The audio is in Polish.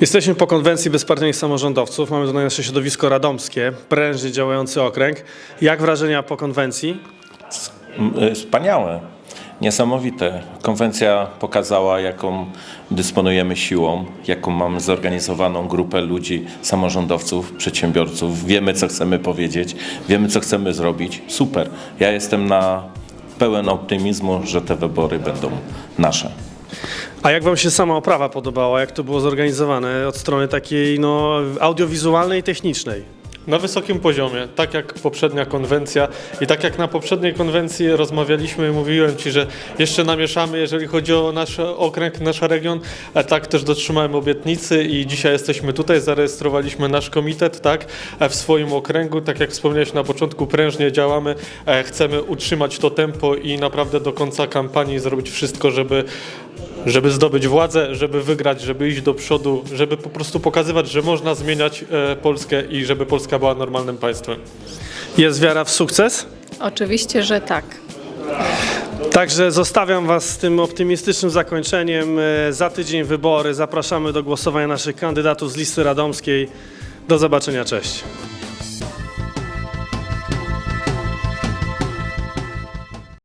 Jesteśmy po konwencji bezpartyjnych samorządowców. Mamy tutaj nasze środowisko radomskie, prężnie działający okręg. Jak wrażenia po konwencji? Wspaniałe, niesamowite. Konwencja pokazała, jaką dysponujemy siłą, jaką mamy zorganizowaną grupę ludzi, samorządowców, przedsiębiorców. Wiemy, co chcemy powiedzieć, wiemy, co chcemy zrobić. Super. Ja jestem na pełen optymizmu, że te wybory będą nasze. A jak Wam się sama oprawa podobała? Jak to było zorganizowane od strony takiej no, audiowizualnej i technicznej? Na wysokim poziomie, tak jak poprzednia konwencja. I tak jak na poprzedniej konwencji rozmawialiśmy, mówiłem Ci, że jeszcze namieszamy, jeżeli chodzi o nasz okręg, nasz region, a tak też dotrzymałem obietnicy i dzisiaj jesteśmy tutaj, zarejestrowaliśmy nasz komitet, tak, e, w swoim okręgu, tak jak wspomniałeś na początku, prężnie działamy, e, chcemy utrzymać to tempo i naprawdę do końca kampanii zrobić wszystko, żeby żeby zdobyć władzę, żeby wygrać, żeby iść do przodu, żeby po prostu pokazywać, że można zmieniać e, Polskę i żeby Polska była normalnym państwem. Jest wiara w sukces? Oczywiście, że tak. Także zostawiam Was z tym optymistycznym zakończeniem. E, Za tydzień wybory. Zapraszamy do głosowania naszych kandydatów z listy radomskiej. Do zobaczenia, cześć.